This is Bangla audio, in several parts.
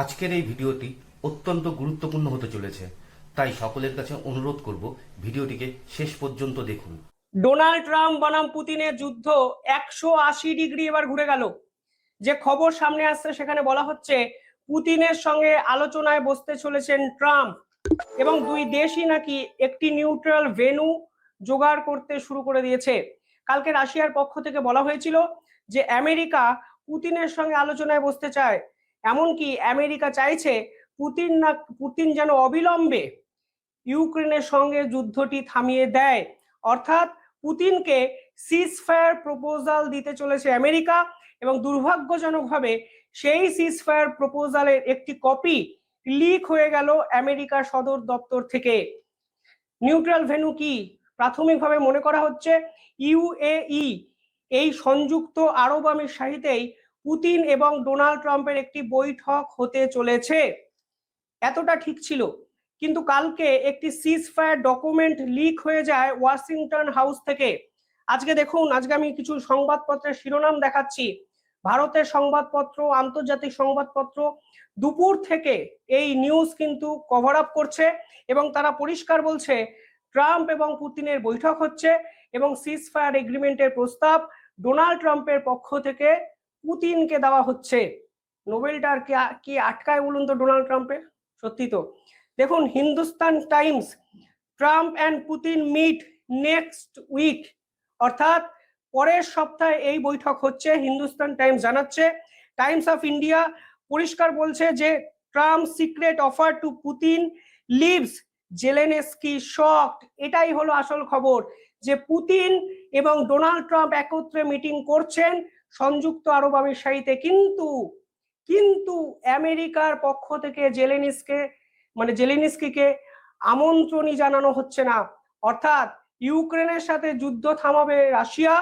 আজকের এই ভিডিওটি অত্যন্ত গুরুত্বপূর্ণ হতে চলেছে, তাই সকলের কাছে অনুরোধ করব ভিডিওটিকে শেষ পর্যন্ত দেখুন। ডোনাল্ড ট্রাম্প বনাম পুতিনের যুদ্ধ একশো আশি ডিগ্রি এবার ঘুরে গেল। যে খবর সামনে আসছে সেখানে বলা হচ্ছে, পুতিনের সঙ্গে আলোচনায় বসতে চলেছেন ট্রাম্প এবং দুই দেশই নাকি একটি নিউট্রাল ভেনু জোগাড় করতে শুরু করে দিয়েছে। কালকে রাশিয়ার পক্ষ থেকে বলা হয়েছিল যে আমেরিকা পুতিনের সঙ্গে আলোচনায় বসতে চায়। এমনকি আমেরিকা চাইছে পুতিন না, পুতিন যেন অবিলম্বে ইউক্রেনের সঙ্গে যুদ্ধটি থামিয়ে দেয়। অর্থাৎ পুতিনকে সিজ ফায়ার প্রপোজাল দিতে চলেছে আমেরিকা এবং দুর্ভাগ্যজনকভাবে সেই সিজ ফায়ার প্রপোজালের একটি কপি লিক হয়ে গেল আমেরিকার সদর দপ্তর থেকে। নিউট্রাল ভেনু কি? প্রাথমিকভাবে মনে করা হচ্ছে ইউএই, এই সংযুক্ত আরব আমিরশাহিতেই পুতিন এবং ডোনাল্ড ট্রাম্পের একটি বৈঠক হতে চলেছে। এতটা ঠিক ছিল, কিন্তু কালকে একটি সিজ ফায়ার ডকুমেন্ট লিক হয়ে যায় ওয়াশিংটন হাউস থেকে। আজকে দেখুন, আজকে আমি কিছু সংবাদপত্রের শিরোনাম দেখাচ্ছি। ভারতের সংবাদপত্র, আন্তর্জাতিক সংবাদপত্র দুপুর থেকে এই নিউজ কিন্তু কভার আপ করছে এবং তারা পরিষ্কার বলছে, ট্রাম্প এবং পুতিনের বৈঠক হচ্ছে এবং সিজ ফায়ার এগ্রিমেন্টের প্রস্তাব ডোনাল্ড ট্রাম্পের পক্ষ থেকে পুতিনকে দেওয়া হচ্ছে। নোবেলটার কি কি আটকায় বলুন তো ডোনাল্ড ট্রাম্পের? সত্যি তো। দেখুন, Hindustan Times, Trump and Putin meet next week. অর্থাৎ পরের সপ্তাহে এই বৈঠক হচ্ছে, হিন্দুস্তান টাইমস জানাচ্ছে। টাইমস অফ ইন্ডিয়া পরিষ্কার বলছে যে, Trump secret offer to Putin leaves. Zelensky shocked. এটাই হলো আসল খবর যে পুতিন এবং ডোনাল্ড ট্রাম্প একত্রে মিটিং করছেন। সংযুক্ত আরব আমিরশাহিতে, কিন্তু কিন্তু আমেরিকার পক্ষ থেকে জেলেনিসকে মানে জেলেনিস্কিকে আমন্ত্রণই জানানো হচ্ছে না। অর্থাৎ ইউক্রেনের সাথে যুদ্ধ থামাবে রাশিয়া,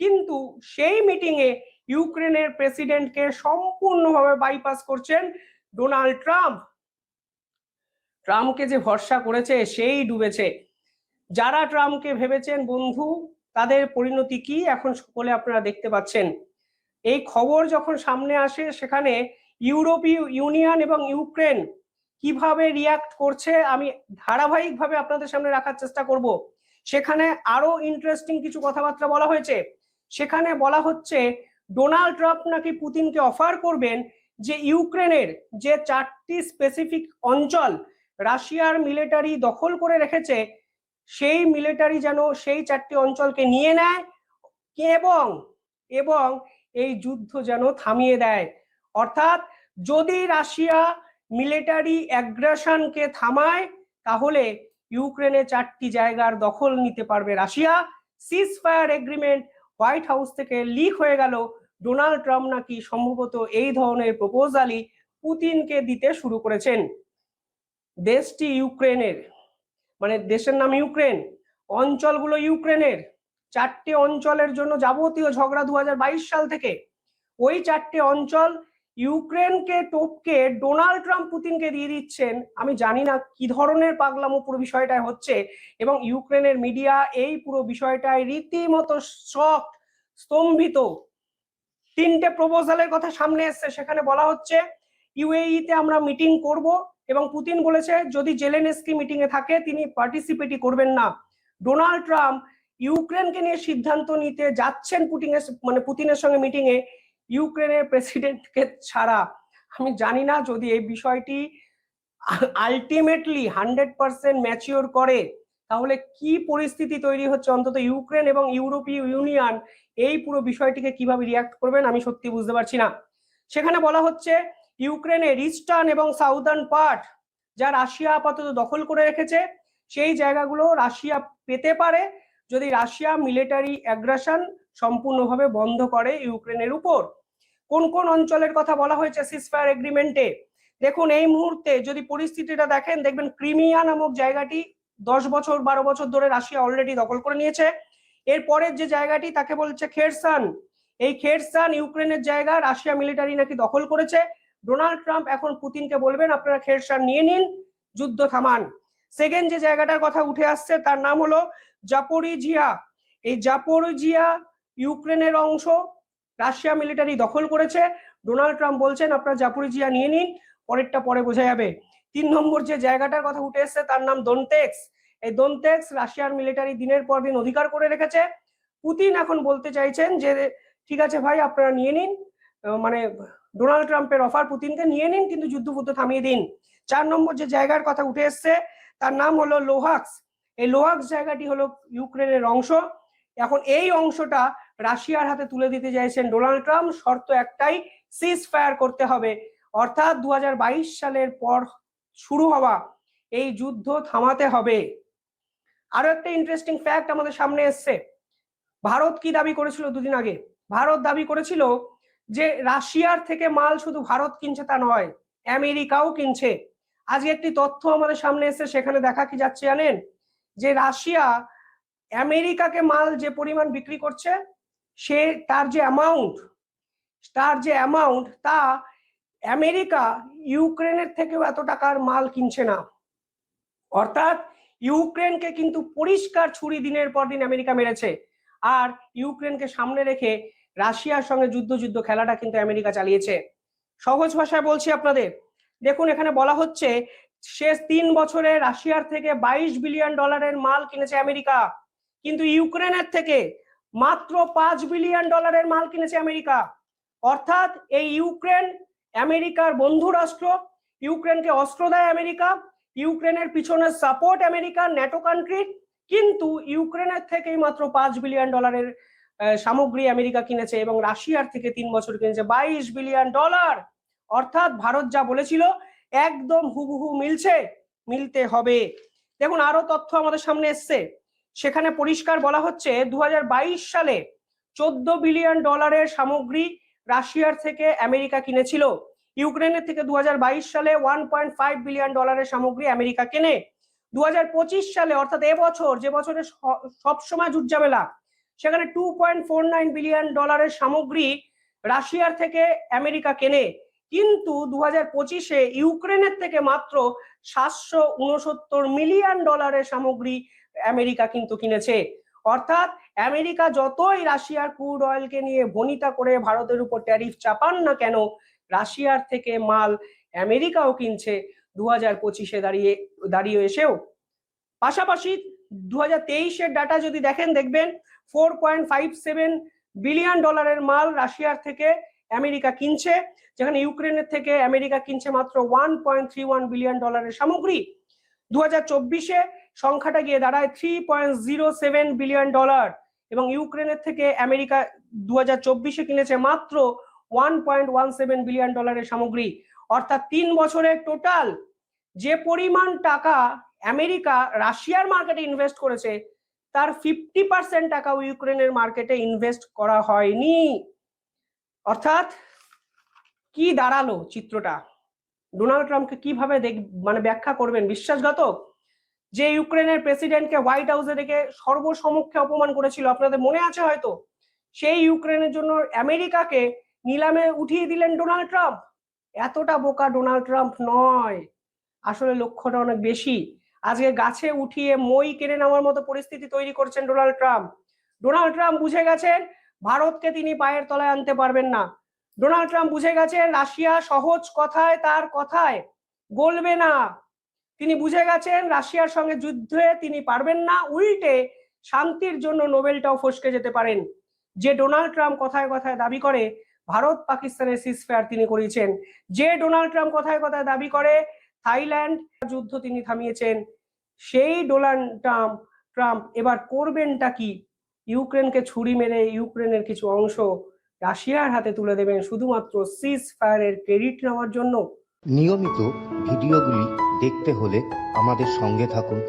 কিন্তু সেই মিটিং এ ইউক্রেনের প্রেসিডেন্টকে সম্পূর্ণভাবে বাইপাস করছেন ডোনাল্ড ট্রাম্প। ট্রাম্পকে যে ভরসা করেছে, সেই ডুবেছে। যারা ট্রাম্পকে ভেবেছেন, বন্ধু, তাদের পরিণতি কি? এখন সকলে আপনারা দেখতে পাচ্ছেন। এই খবর যখন সামনে আসে, সেখানে ইউরোপীয় ইউনিয়ন এবং ইউক্রেন কীভাবে রিয়াক্ট করছে, আমি ধারাবাহিকভাবে আপনাদের সামনে রাখার চেষ্টা করব। সেখানে আরও ইন্টারেস্টিং কিছু কথাবার্তা বলা হয়েছে। সেখানে বলা হচ্ছে ডোনাল্ড ট্রাম্প নাকি পুতিনকে অফার করবেন যে ইউক্রেনের যে চারটি স্পেসিফিক অঞ্চল রাশিয়ার মিলিটারি দখল করে রেখেছে, সেই মিলিটারি যেন সেই চারটি অঞ্চলকে নিয়ে নেয়, এবং এবং এই যুদ্ধ যেন থামিয়ে দেয়। অর্থাৎ যদি রাশিয়া মিলিটারি অ্যাগ্রেশনকে থামায়, তাহলে ইউক্রেনে চারটি জায়গার দখল নিতে পারবে Russia. Cease fire agreement White House থেকে লিক হয়ে গেল। ডোনাল্ড ট্রাম্প নাকি সম্ভবত এই ধরনের প্রপোজালই পুতিনকে দিতে শুরু করেছেন। দেশটি ইউক্রেনের মানে দেশের নাম ইউক্রেন, অঞ্চলগুলো ইউক্রেনের। চারটি অঞ্চলের জন্য যাবতীয় ঝগড়া দু হাজার বাইশ সাল থেকে। ওই চারটি অঞ্চল ইউক্রেনকে টপকে ডোনাল্ড ট্রাম্প পুতিনকে দিয়ে দিচ্ছেন। আমি জানি না কি ধরনের পাগলামো পুরো বিষয়টায় হচ্ছে এবং ইউক্রেনের মিডিয়া এই পুরো বিষয়টায় রীতিমতো শক স্তম্ভিত তিনটে প্রপোজালের কথা সামনে এসছে। সেখানে বলা হচ্ছে, ইউএইতে আমরা মিটিং করব এবং পুতিন বলেছে, যদি জেলেনেস্কি মিটিং এ থাকে, তিনি পার্টিসিপেটই করবেন না। ডোনাল্ড ট্রাম্প ইউক্রেনকে নিয়ে সিদ্ধান্ত নিতে যাচ্ছেন পুটিনের মানে পুতিনের সঙ্গে মিটিং এ ইউক্রেনের প্রেসিডেন্টকে ছাড়া। আমি জানি না যদি এই বিষয়টি আলটিমেটলি হান্ড্রেড পার্সেন্ট ম্যাচিওর করে, তাহলে কি পরিস্থিতি তৈরি হচ্ছে অন্তত ইউক্রেন এবং ইউরোপীয় ইউনিয়ন এই পুরো বিষয়টিকে কীভাবে রিয়াক্ট করবেন আমি সত্যি বুঝতে পারছি না। সেখানে বলা হচ্ছে, ইউক্রেনের ইস্টার্ন এবং সাউদার্ন পার্ট যা রাশিয়া আপাতত দখল করে রেখেছে, সেই জায়গাগুলো রাশিয়া পেতে পারে যদি রাশিয়া মিলিটারি অ্যাগ্রেশন সম্পূর্ণভাবে বন্ধ করে ইউক্রেনের উপর। কোন কোন অঞ্চলের কথা বলা হয়েছে সিসফায়ার এগ্রিমেন্টে দেখুন, এই মুহূর্তে যদি পরিস্থিতিটা দেখেন, দেখবেন ক্রিমিয়া নামক জায়গাটি দশ বছর, বারো বছর ধরে রাশিয়া অলরেডি দখল করে নিয়েছে। এর পরের যে জায়গাটি, তাকে বলছে খেরসান। এই খেরসান ইউক্রেনের জায়গা, রাশিয়া মিলিটারি নাকি দখল করেছে। ডোনাল্ড ট্রাম্প এখন পুতিনকে বলবেন, আপনারা খেরসান নিয়ে নিন, যুদ্ধ থামান। সেকেন্ড যে জায়গাটার কথা উঠে আসছে, তার নাম হলো জাপোরিজিয়া। এই জাপোরিজিয়া ইউক্রেনের অংশ, রাশিয়া মিলিটারি দখল করেছে। ডোনাল্ড ট্রাম্প বলছেন, আপনারা জাপোরিজিয়া নিয়ে নিন, পরেরটা পরে বোঝা যাবে। তিন নম্বর যে জায়গাটার কথা উঠে এসছে, তার নাম দন্তেক্স। এই দন্তেক্স রাশিয়ার মিলিটারি দিনের পর দিন অধিকার করে রেখেছে। পুতিন এখন বলতে চাইছেন যে, ঠিক আছে ভাই, আপনারা নিয়ে নিন। মানে ডোনাল্ড ট্রাম্পের অফার পুতিনকে নিয়ে নিন, কিন্তু যুদ্ধবুদ্ধ থামিয়ে দিন। চার নম্বর যে জায়গার কথা উঠে এসছে, তার নাম হলো লোহাক্স। এই লোহাক্স জায়গাটি হলো ইউক্রেনের অংশ। এখন এই অংশটা রাশিয়ার হাতে তুলে দিতে চাইছেন ডোনাল্ড ট্রাম্প। শর্ত একটাই সিজ ফায়ার করতে হবে। অর্থাৎ দু হাজার বাইশ সালের পর শুরু হওয়া এই যুদ্ধ থামাতে হবে। আরও একটা ইন্টারেস্টিং ফ্যাক্ট আমাদের সামনে এসছে। ভারত কি দাবি করেছিল দুদিন আগে? ভারত দাবি করেছিল যে রাশিয়ার থেকে মাল শুধু ভারত কিনছে তা নয়, আমেরিকাও কিনছে। আজকে একটি তথ্য আমাদের সামনে এসছে, সেখানে দেখা কি যাচ্ছে জানেন? যে রাশিয়া আমেরিকাকে মাল যে পরিমাণ বিক্রি করছে, সে তার যে অ্যামাউন্ট তার যে অ্যামাউন্ট তা আমেরিকা ইউক্রেনের থেকেও এত টাকার মাল কিনছে না। অর্থাৎ ইউক্রেনকে কিন্তু পরিষ্কার ছুরি দিনের পর দিন আমেরিকা মেরেছে। আর ইউক্রেনকে সামনে রেখে রাশিয়ার সঙ্গে যুদ্ধ যুদ্ধ খেলাটা কিন্তু আমেরিকা চালিয়েছে। সহজ ভাষায় বলছি আপনাদের, দেখুন এখানে বলা হচ্ছে শেষ তিন বছরে রাশিয়ার থেকে বাইশ বিলিয়ন ডলারের মাল কিনেছে আমেরিকা। কিন্তু ইউক্রেনের থেকে মাত্র পাঁচ বিলিয়ন ডলারের মাল কিনেছে আমেরিকা। অর্থাৎ এই ইউক্রেন আমেরিকার বন্ধু রাষ্ট্র ইউক্রেনকে অস্ত্র দেয় আমেরিকা, ইউক্রেনের পিছনে সাপোর্ট আমেরিকা, ন্যাটো কান্ট্রি, কিন্তু ইউক্রেনের থেকেই মাত্র পাঁচ বিলিয়ন ডলারের সামগ্রী আমেরিকা কিনেছে এবং রাশিয়ার থেকে তিন বছর কিনেছে বাইশ বিলিয়ন ডলার। অর্থাৎ ভারত যা বলেছিল একদম হুবহু মিলছে, মিলতে হবে। দেখুন, আরও তথ্য আমাদের সামনে এসছে। সেখানে পরিষ্কার বলা হচ্ছে দু হাজার বাইশ সালে চোদ্দ বিলিয়ন ডলারের সামগ্রী রাশিয়ার থেকে আমেরিকা কিনেছিল। ইউক্রেনের থেকে দু হাজার বাইশ সালে ওয়ান পয়েন্ট ফাইভ বিলিয়ন ডলারের সামগ্রী আমেরিকা কেনে। দু হাজার পঁচিশ সালে, অর্থাৎ এবছর, যে বছরে সবসময় যুদ্ধ সেখানে two point four nine billion ডলারের সামগ্রী রাশিয়ার থেকে আমেরিকা কেনে। কিন্তু দু হাজার পঁচিশে ইউক্রেনের থেকে মাত্র সাতশো উনসত্তর মিলিয়ন ডলারের সামগ্রী আমেরিকা কিন্তু কিনেছে। অর্থাৎ আমেরিকা যতই রাশিয়ার ক্রুড অয়েলকে নিয়ে বনিতা করে ভারতের উপর ট্যারিফ চাপান না কেন, রাশিয়ার থেকে মাল আমেরিকাও কিনছে দু হাজার পঁচিশে দাঁড়িয়ে দাঁড়িয়ে এসেও। পাশাপাশি দু হাজার তেইশের ডাটা যদি দেখেন, দেখবেন four point five seven billion ডলারের মাল রাশিয়ার থেকে আমেরিকা কিনছে, যেখানে ইউক্রেনের থেকে আমেরিকা কিনছে মাত্র one point three one billion ডলারের সামগ্রী। দু হাজার চব্বিশে সংখ্যাটা গিয়ে দাঁড়ায় three point zero seven billion dollar এবং ইউক্রেনের থেকে আমেরিকা দু হাজার চব্বিশে কিনেছে মাত্র one point one seven billion ডলারের সামগ্রী। অর্থাৎ তিন বছরের টোটাল যে পরিমাণ টাকা আমেরিকা রাশিয়ার মার্কেটে ইনভেস্ট করেছে, তার ফিফটি পার্সেন্ট টাকাও ইউক্রেনের মার্কেটে ইনভেস্ট করা হয়নি। অর্থাৎ কি দাঁড়াল চিত্রটা? ডোনাল্ড ট্রাম্পকে কীভাবে দেখ মানে ব্যাখ্যা করবেন? বিশ্বাসঘাতক? যে ইউক্রেনের প্রেসিডেন্টকে হোয়াইট হাউসে রেখে সর্বসমক্ষে অপমান করেছিল, আপনাদের মনে আছে হয়তো? সেই ইউক্রেনের জন্য আমেরিকাকে নিলামে উঠিয়ে দিলেন ডোনাল্ড ট্রাম্প। এতটা বোকা ডোনাল্ড ট্রাম্প নয়। আসলে লক্ষ্যটা অনেক বেশি। আজকে গাছে উঠিয়ে মই কেড়ে নেওয়ার মতো পরিস্থিতি তৈরি করছেন ডোনাল্ড ট্রাম্প। ডোনাল্ড ট্রাম্প বুঝে গেছেন ভারতকে তিনি পায়ের তলায় আনতে পারবেন না। ডোনাল্ড ট্রাম্প বুঝে গেছেন, রাশিয়া সহজ কথায় তার কথায় গলবে না। তিনি বুঝে গেছেন, রাশিয়ার সঙ্গে যুদ্ধে তিনি পারবেন না, উল্টে শান্তির জন্য নোবেলটাও ফসকে যেতে পারেন। যে ডোনাল্ড ট্রাম্প কথায় কথায় দাবি করে, ভারত পাকিস্তানের সিসফেয়ার তিনি করিয়েছেন যে ডোনাল্ড ট্রাম্প কথায় কথায় দাবি করে, থাইল্যান্ড যুদ্ধ তিনি থামিয়েছেন। সেই ডোনাল্ড ট্রাম্প ট্রাম্প এবার করবেনটা কি? ইউক্রেনকে ছুরি মেরে ইউক্রেনের কিছু অংশ রাশিয়ার হাতে তুলে দেবেন শুধুমাত্র সিজ ফায়ারের ক্রেডিট নেওয়ার জন্য। নিয়মিত ভিডিওগুলি দেখতে হলে আমাদের সঙ্গে থাকুন।